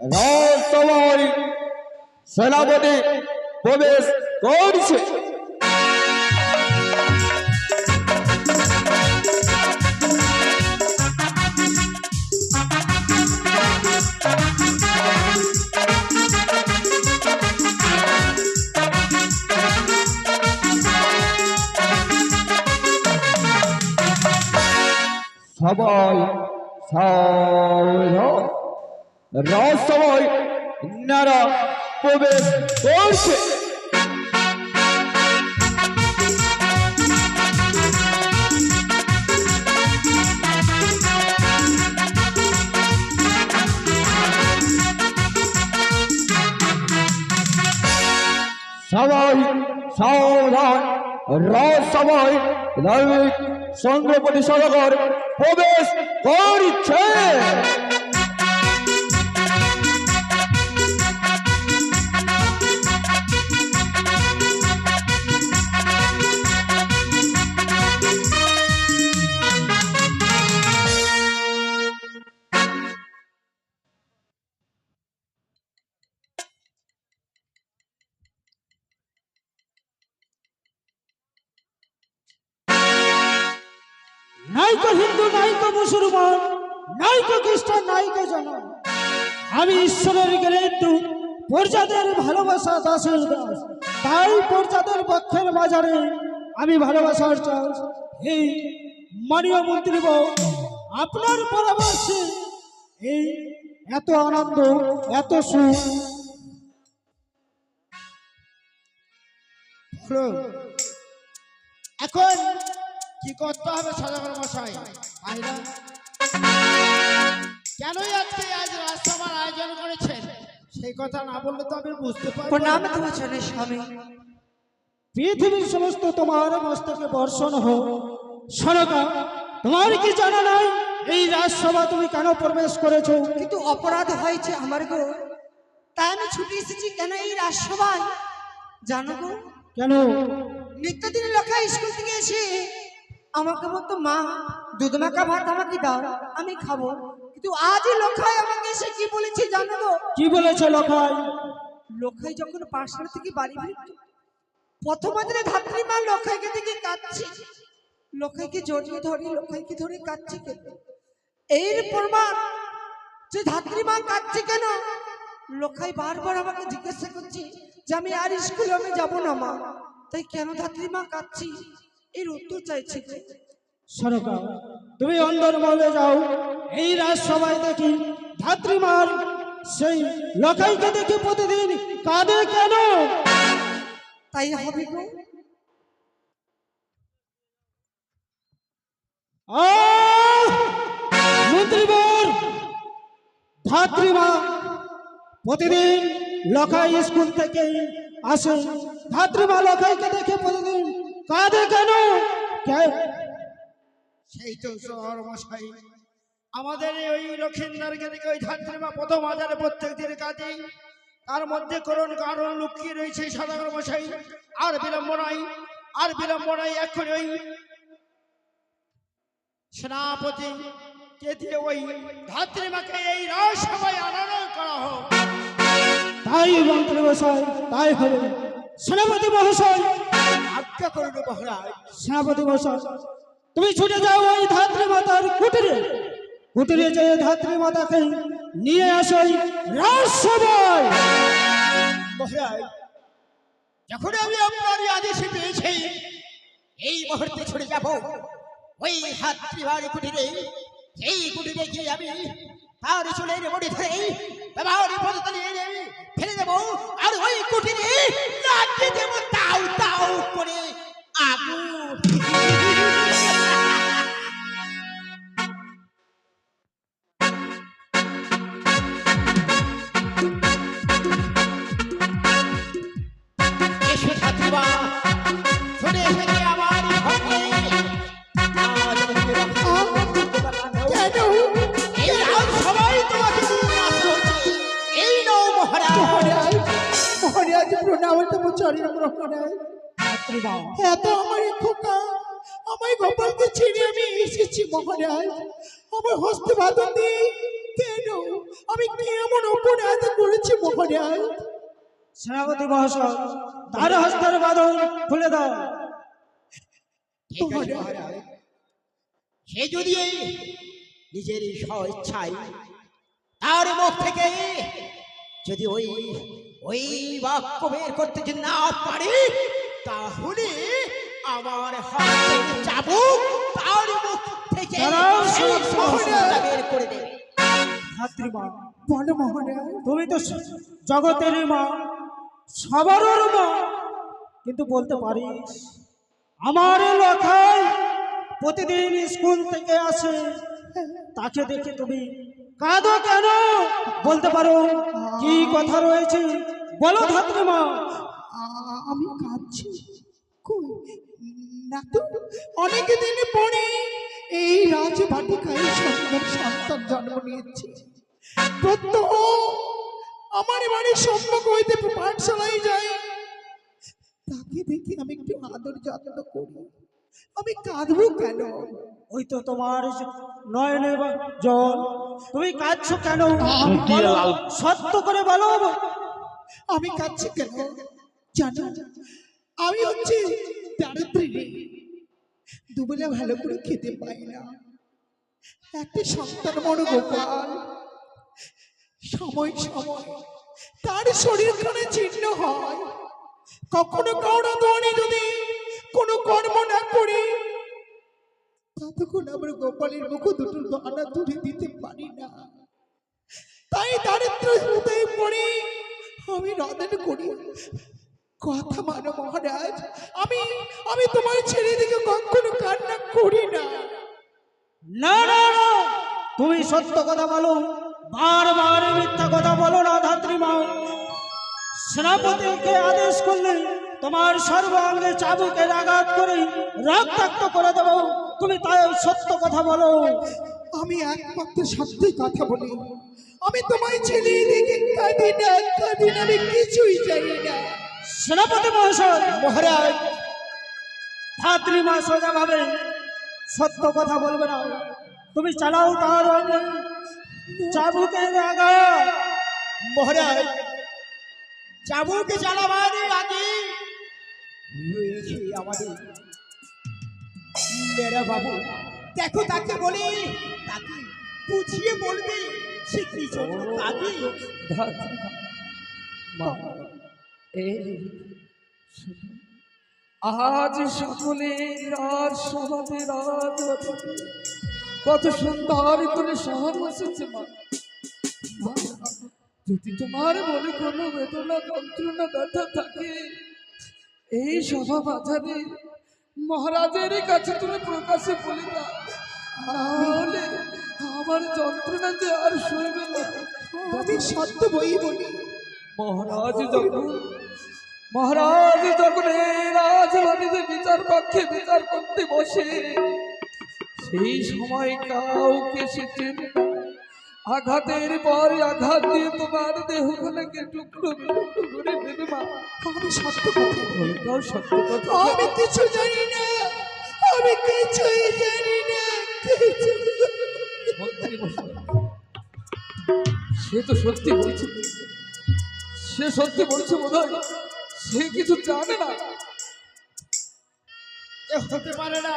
রাজসভায় সেনাপতি প্রবেশ করছে। সবাই সাবধান রাজসভায় নারা প্রবেশ করছে। সবাই সাবধান রাজসভায় ধার্মিক সংঘপতি সরকার প্রবেশ করছে জন আমি ঈশ্বরের কিন্তু প্রজাদের ভালোবাসা দাসের দাস। তাই প্রজাদের পক্ষের বাজারে আমি ভালোবাসার চাষ এই মাননীয় মন্ত্রী আপনার পরামর্শে এই এত আনন্দ, এত সুখ। এখন কি করতে হবে সদাগর মশাই? ভাইরা কেনই আজকে আজ রাজসভার আয়োজন করেছেন? সেই কথা না বললে তো আমি বুঝতে পারব প্রণাম। তোমার চলে স্বামী। পৃথিবীর সমস্ত তোমার মস্তকে বর্ষণ হোক। সরকার তোমার কি জানা নাই? এই রাজসভা তুমি কেন প্রবেশ করেছ? কিন্তু অপরাধ হয়েছে আমার গো। তাই আমি ছুটি এসেছি কেন এই রাজসভায়? জানো গো? কেন? নিত্যদিন লোকা স্কুল থেকে এসে আমাকে মতো মা দুধ মাখা ভাত আমাকে দাও আমি খাব। কিন্তু আজই লোকাই আমাকে এসে কি বলেছে জানো গো? কি বলেছে লখাই? লোকাই যখন পাঁচটা থেকে বাড়ি ফিরত প্রথম দিনে ধাত্রী মা লোকাইকে দেখে কাঁদছে। লোকাইকে জড়িয়ে ধরে লোকাইকে ধরে কাঁদছে কেন? এর প্রমাণ যে ধাত্রী মা কাঁদছে কেন? লোকাই বারবার আমাকে জিজ্ঞাসা করছে যে আমি আর স্কুলে আমি যাব না মা। তাই কেন ধাত্রী মা কাঁদছি? এর উত্তর চাইছে। সরকার তুমি অন্দর মহলে যাও। এই রাজসভায় দেখি ধাত্রীমার সেই লখাইকে দেখে প্রতিদিন কাঁদে কেন? তাই হবে গো! মন্ত্রীবর ধাত্রীমা প্রতিদিন লখাই স্কুল থেকে আসে। ধাত্রীমা লখাইকে দেখে প্রতিদিন কাঁদে কেন? সেই তো মশাই আমাদের ওই লক্ষিন্দারকে থেকে ওই ধাত্রীমা প্রথম হাজারে প্রত্যেক দিন কাজে তার মধ্যে করুন কারণ লুকিয়ে রয়েছে সদাগর মশাই। আর বিলম্ব নাই আর বিলম্ব নাই এখন ওই সেনাপতি কে দিয়ে ওই ধাত্রীমাকে এই রাজসভায় আনয়ন করা হোক। তাই মন্ত্রী মশাই তাই হবে। সেনাপতি মহাশয়। আজ্ঞা করুন মহারাজ। সেনাপতি মশাই তুমি ছুটে যাও ওই ধাত্রী মাতার কুটিরে। কুটিরে যে ধাত্রী মাতাকে নিয়ে আসো এই রাজসভায়। মহারাজ, যখন আমি আপনার এই আদেশ পেয়েছি, এই মুহূর্তে ছুটে যাব। ওই হাত্রীবাড়ি কুটিরে সেই কুটিরে গিয়ে আমি তার চুলের মুড়ি ধরে আমি ফেলে দেবো, আর ওই কুটিরে তাও তাও করে আগুন। এত আমার খোকা আমায় গোপালকে ছেড়ে আমি এসেছি মহারাজ। আমার হস্তে বাধা দিয়ে কেন? আমি কি এমন অপরাধ করেছি মহারাজ? সেনাপতি মহাশয় তার হস্তের বাঁধন খুলে দাও। সে যদি নিজের স্ব ইচ্ছায় তার মুখ থেকে যদি ওই ওই বাক্য বের করতে যদি না পারে তাহলে আমার হাতে চাবুক তার মুখ থেকে বের করে দেবে। ধাত্রীমা তুমি তো জগতেরই মা সবারও মা। কিন্তু বলতে পারিস আমার লেখায় প্রতিদিন স্কুল থেকে আসে তাকে দেখে তুমি কাঁদো কেন? বলতে পারো কি কথা রয়েছে? বলো ধাত্রীমা। আমি কাঁদছি কই? না তো অনেক দিন পরে এই রাজবাটিকায় সুন্দর সন্তান জন্ম নিয়েছে। প্রত্যহ আমার বাড়ির সম্মুখ হইতে পাঠশালায় যাই তাকে দেখে আমি একটু আদর যত্ন করি। আমি কাঁদবো কেন? ওই তো তোমার নয়নে জল। তুমি কাঁদছো কেন? সত্য করে বলো। আমি কাঁদছি কেন? জানো আমি হচ্ছে দারিদ্রী দুবেলা ভালো করে খেতে পাই না। একটি সন্তান বড় গোপাল। সময় সময় তার শরীরখানে চিহ্ন হয়। কখনো কাউরা দোয়ানি যদি কোনো কর্ম না করে, ততক্ষণ আমরা গোপালের মুখ দুটো দানা তুলে দিতে পারি না। তাই দারিদ্র হৃদয়ে পড়ে আমি রদন করি। কথা মানো মহারাজ। আমি আমি তোমার ছেড়ে দিকে কখনো কান্না করি না। না না না। তুমি সত্য কথা বলো। বারবার মিথ্যা কথা বলো না ধাত্রী মা। সেনাপতিকে আদেশ করলে তোমার সর্বাঙ্গে চাবুকের আঘাত করে রক্তাক্ত করে দেবো। তুমি তাই সত্য কথা বলো। আমি একমাত্র সত্যি কথা বলি। আমি তোমায় ছেড়ে দিকে কাঁদি না কাঁদি না আমি কিছুই জানি না। সেনাপতি মহাশয়। মহারাজ। ধাত্রীমা সোজা ভাবে সত্য কথা বলবে না তুমি চালাও তার মহারাজ। চাবুকে আগে আমাদের মেরা বাবু। দেখো তাকে বলি তাকে বুঝিয়ে বলবে সে কি জন্য আজ সকলের রাজ সভাতে। কত সুন্দর করে সভা বসেছে যদি তোমার মনে কোনো বেদনা, যন্ত্রণা, ব্যথা থাকে, এই সভা বাজারে মহারাজের কাছে তুমি প্রকাশে বলে নাহলে আমার যন্ত্রণা যে আর সইবে না। আমি সত্য বই বলি মহারাজ যখন মহারাজ যখন এই রাজবাড়িতে বিচার পক্ষে বিচার করতে বসে সেই সময় কাউকে সে চেনে আঘাতের পর আঘাত দিয়ে তোমার দেহখানাকে টুকরো করে দেবে মা। আমি সত্য কথা বলি। ওইটাও সত্য কথা। আমি কিছু জানি না। আমি কিছুই জানি না। সে তো সত্যি বলছে। সে সত্যি বলছে বোধ সে কিছু জানে না। হতে পারে না।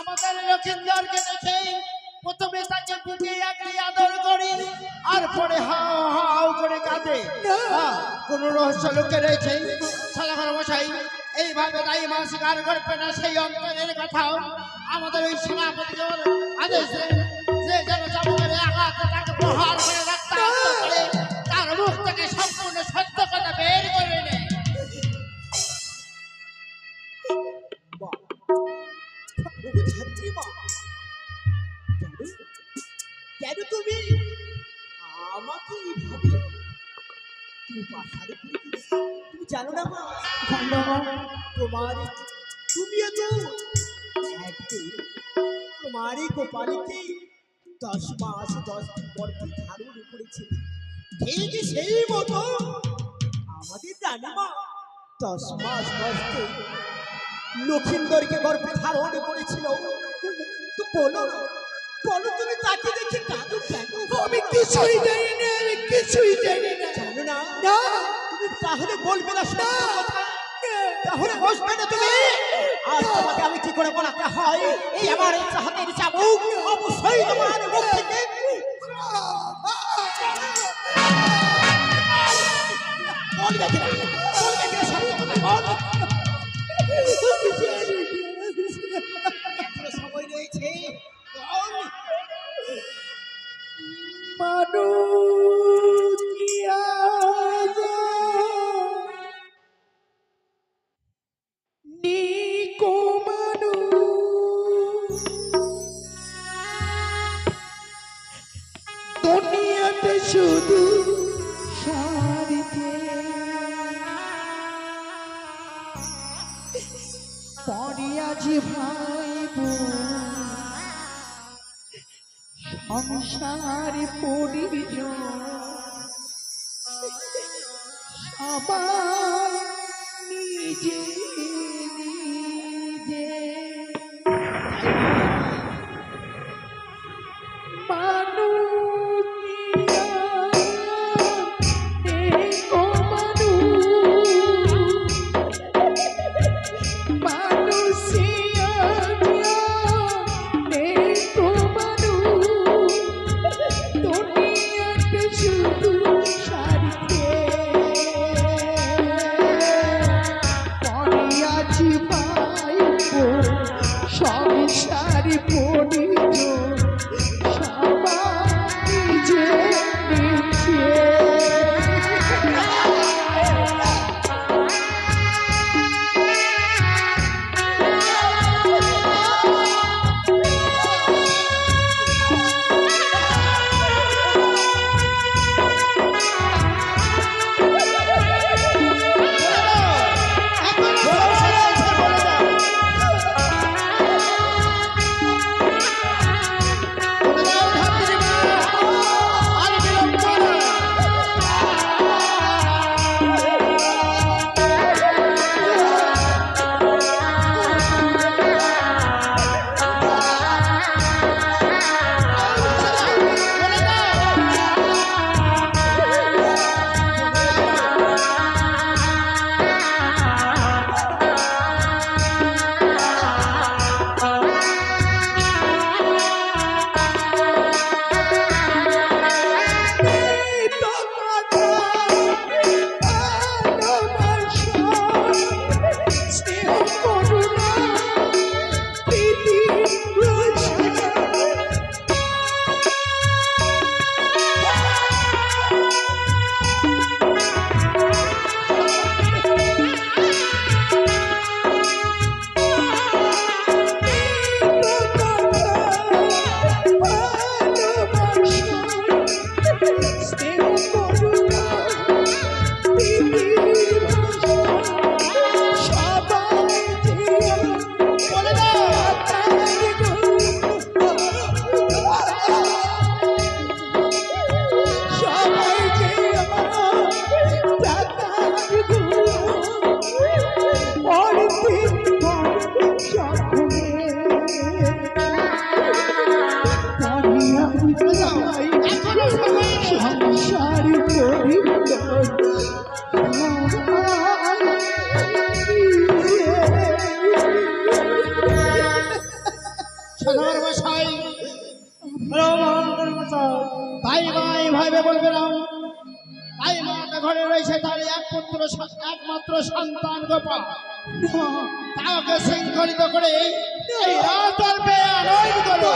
আমাদের লক্ষিন্দরকে দেখে প্রথমে তাকে বুকে আঁকড়ে আদর করি আর পরে হাও হাও করে কাঁদে। হ্যাঁ, কোন রহস্য লোকে রয়েছে। সালাখার মশাই এইভাবে দায়ী মা স্বীকার করবে না সেই অন্তরের কথাও। আমাদের ওই সেনাপতিকে বলে আদেশ যে যেন চাবুকের আঘাত তাকে প্রহার করে তার মুখ থেকে সম্পূর্ণ সত্য কথা বের করে নেয় কেন তুমি আমাকে এইভাবে তুমি পাশারে তুমি জানো না মা? তোমার তুমিও তো একদিন তোমার এই গোপালীকে দশ মাস দশ দিন পর কি ধারণ করেছে। ঠিক সেই মতো আমাদের রানীমা দশ মাস দিন লক্ষিন্দরকে গর্ভে ধারণ করেছিল। তো বলো না, বলো তুমি তাকে দেখে কাঁদো কেন? আমি কিছুই জানি না আমি কিছুই জানি না। জানো না? না। তুমি তাহলে বলবে না সত্য কথা। তাহলে বসবে না তুমি? আর তোমাকে আমি কি করে বলাতে হয়? এই আমার হাতের চাবুক অবশ্যই তোমার মুখ থেকে দুনিয়াতে শুধু সারিতে আজ ভাই বোন সংসারে পরিজন সবাই ঘরে রয়েছে তার এক পুত্র একমাত্র সন্তান গোপাল। তাকে শৃঙ্খলিত করে এই রাতার পেয়ে আনয়ন করো।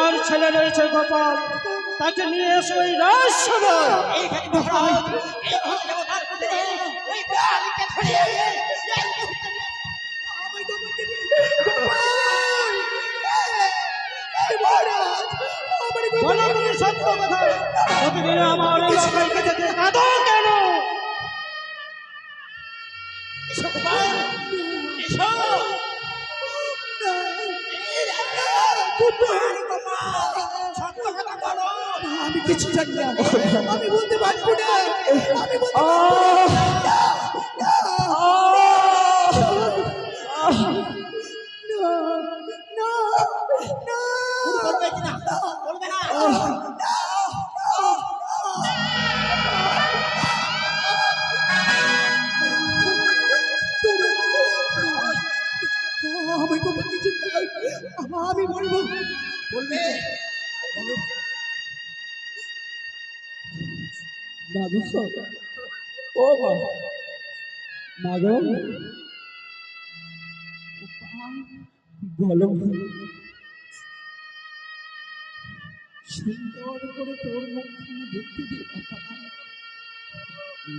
আর ছেলে রয়েছে গোপাল। তাকে নিয়ে এসো এই রাজসভায়। মহারাজ, প্রতিদিন আমার কাঁদো কেন? এসো গোপাল, এসো। সত্য কথা বলো। আমি কিছু জানি না। আমি বলতে পারব না। আমি বলতে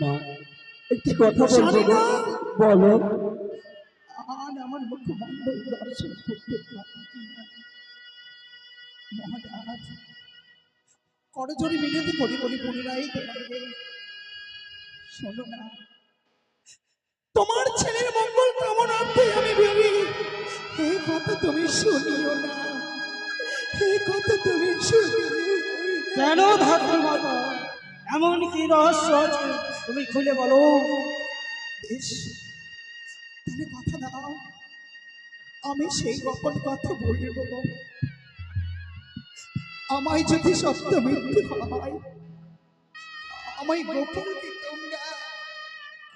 মা একটি কথা বলব বলো। আর আমার দর্শন করতে পারি কিনা মহারাজ করজোরি মিনতি করি বলি পুনরাই তোমাকে। শোনো না তোমার ছেলের মঙ্গল কামনার্থে আমি এই কথা তুমি শুনিও না। এই কথা তুমি শুনিও কেন ধাত্রী মাতা? এমন কি রহস্য আছে? তুমি খুলে বলো। বেশ, তাহলে কথা দাও। আমি সেই গোপন কথা বলব। আমায় যদি সত্য মৃত্যু হয়, আমায় গোপনকে তোমরা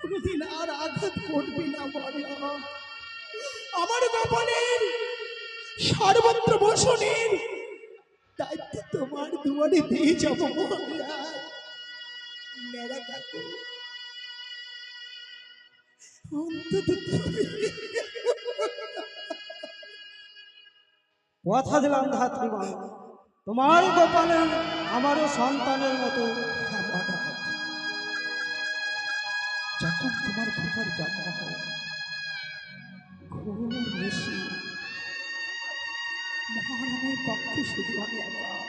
কোনোদিন আর আঘাত করবে না বলো? আমার গোপনের সর্বত্র বসনের দায়িত্ব তোমার দুয়ারে দিয়ে যাব মহারাজ মেরা কাকু কথা দিলাম ধাত্রী তোমার গোপালে আমারও সন্তানের মতো। যখন তোমার ঘর জন্ম হয় ঘোর বেশি মহারানীর পক্ষে শুধু আমি একা।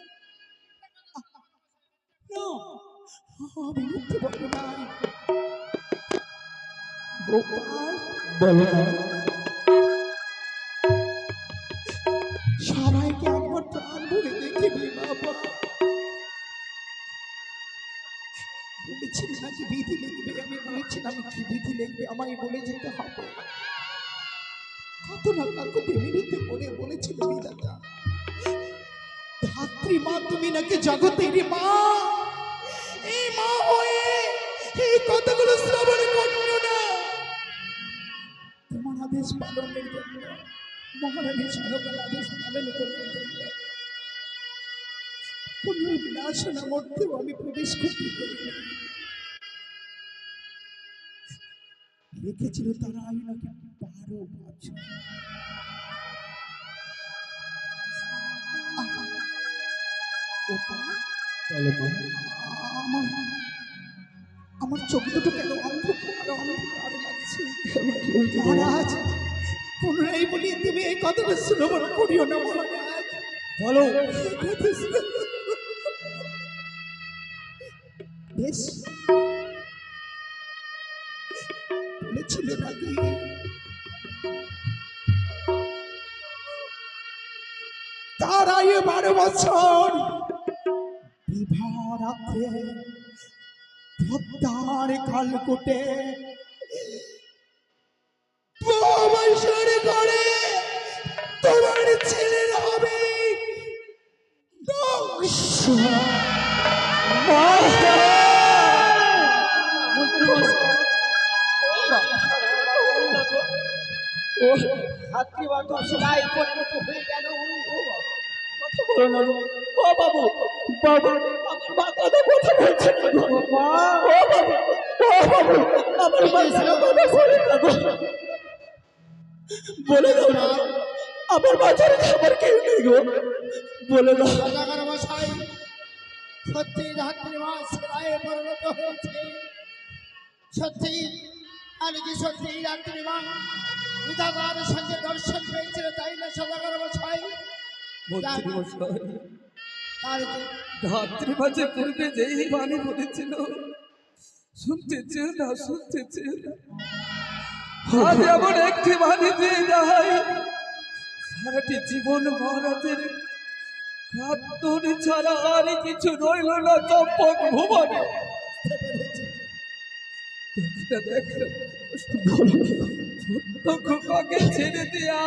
আমি মিথ্যে না না সবাইকে একবার প্রাণ ভরে দেখে বলেছিল নাকি বিধি লিখবে আমি বলেছিলাম কি বিধি লিখবে আমায় বলে যেতে হবে না কাকুতি মিনিতে পড়ে বলেছিল ধাত্রী মা, তুমি নাকি জগতের মা? এই মা হয়ে এই কথাগুলো শ্রবণ করল না। তোমার আদেশ পালনের জন্য মহারানী সরকার আদেশ পালন মধ্যেও আমি প্রবেশ করতে পারি না। রেখেছিল তারা আমার চোখ দুটো কেন অন্ধকার অন্ধকার লাগছে? মহারাজ পুনরায় বলি তুমি এই কথাটা শ্রবণ করিও না মহারাজ। বলো। বেশ। বলেছিল নাকি? তার আয়ু বারো বছর রাত্রে ভক্তার কালকুটে করে তোমার ছেলের হবে ধ্বংস। ধাত্রী মা তো সেলাই পরিণত হয়ে গেল। ও বাবু বাবু, আমার কথা কথা বলছে। ও বাবু ও বাবু, আমার মা যেন কথা বলে গো। বলে দাও না আমার বাজারে খাবার কেউ নেই গো। বলে দাও। মশাই, সত্যি ধাত্রী মা সেলায় পরিণত হয়েছে। সত্যি আমি কি সত্যি রাত্রি মা? সঙ্গে দর্শন পেয়েছিল তাই না, সদাগর মশাই? ধাত্রী মাঝে পূর্বে যেই বাণী বলেছিল শুনতে চেয়ে না শুনতে চেয়ে না। আজ এমন একটি বাণী দিয়ে যায় সারাটি জীবন মহারাজের খাদ্য ছাড়া আর কিছু রইল না চম্পক ভুবনে। দেখলে ছোট্ট খোকাকে ছেড়ে দেয়া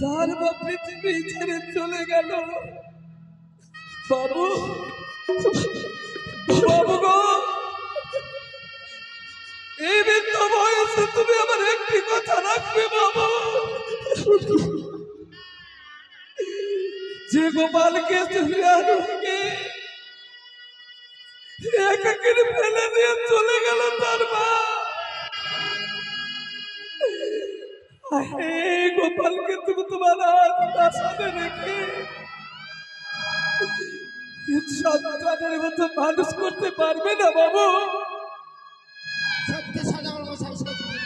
তার পৃথিবী ছেড়ে চলে গেল। বাবু বাবু গো, এই বৃদ্ধ বয়সে তুমি আমার একটি কথা রাখবে বাবু। যে গোপালকে তুমি আরোহকে একাকির ফেলে দিয়ে চলে গেল তার মা। গোপালকে তুমি তোমার সাথে রেখে সন্তানের মতো মানুষ করতে পারবে না বাবু।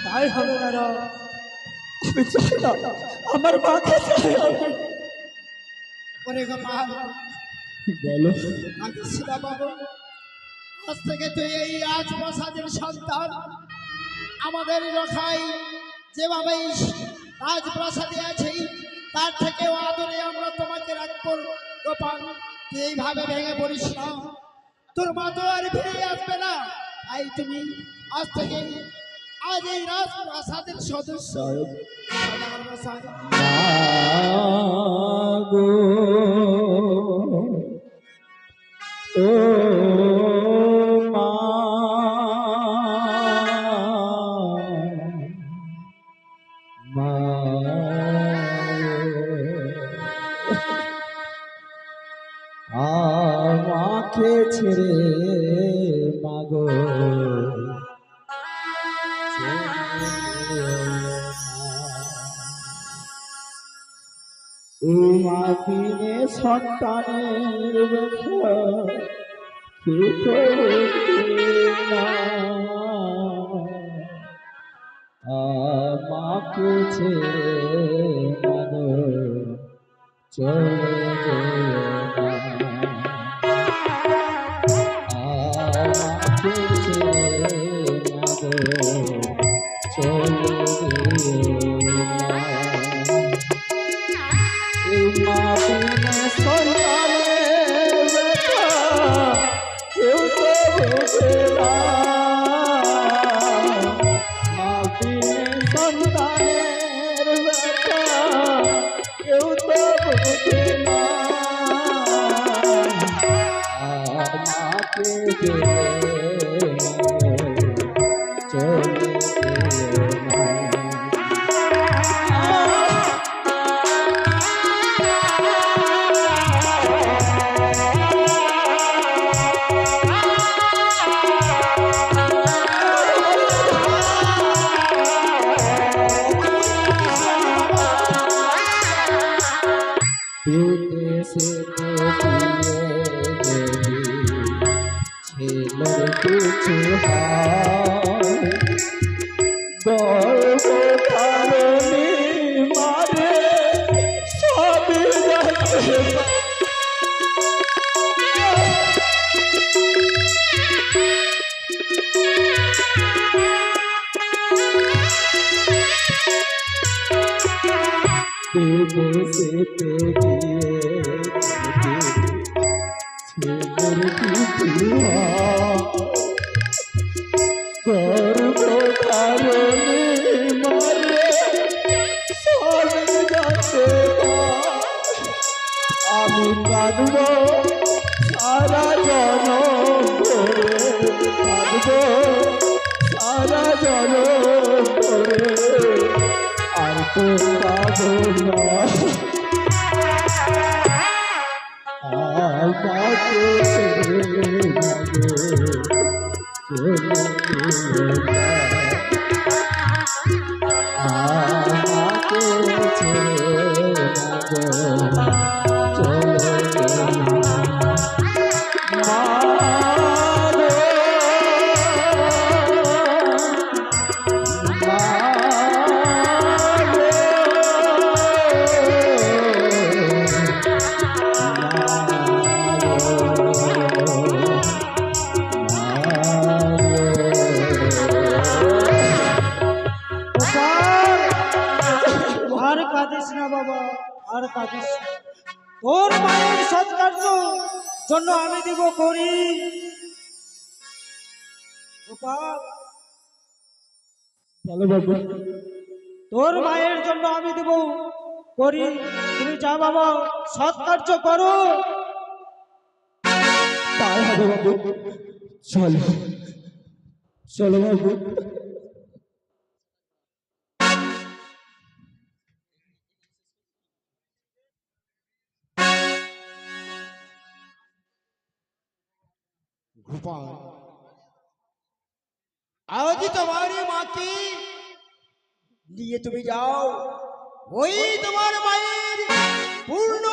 তাই হবে না আমি চাই না আমার মাকে চাই আমি বলো। আমি শিলা বাবু। আজ থেকে তুই এই রাজপ্রাসাদের সন্তান। আমাদের রখাই যেভাবে রাজপ্রাসাদে আছি, তার থেকেও আদরে আমরা তোমাকে রাখব, গোপাল। তুই এইভাবে ভেঙে পড়িস না। তোর মা তো আর ফিরে আসবে না। তাই তুমি আজ থেকে আজ এই রাজপ্রাসাদের সদস্য ও উমাদিনে সন্তানের ব্যথা আমাকে ছেড়ে চলে যেও আমি কাঁদব সারা ধরে কাঁদব সারা ধরে আর তো পাবো না দিব করি। গোপাল বলো বাবু। তোর মায়ের জন্য আমি দেব করি। তুমি যা বাবা সৎ কার্য করো। তাই হবে বাবু। চলো চলো বাবু। গোপাল আজই তোমার মাকে নিয়ে তুমি যাও ওই তোমার মায়ের পূর্ণ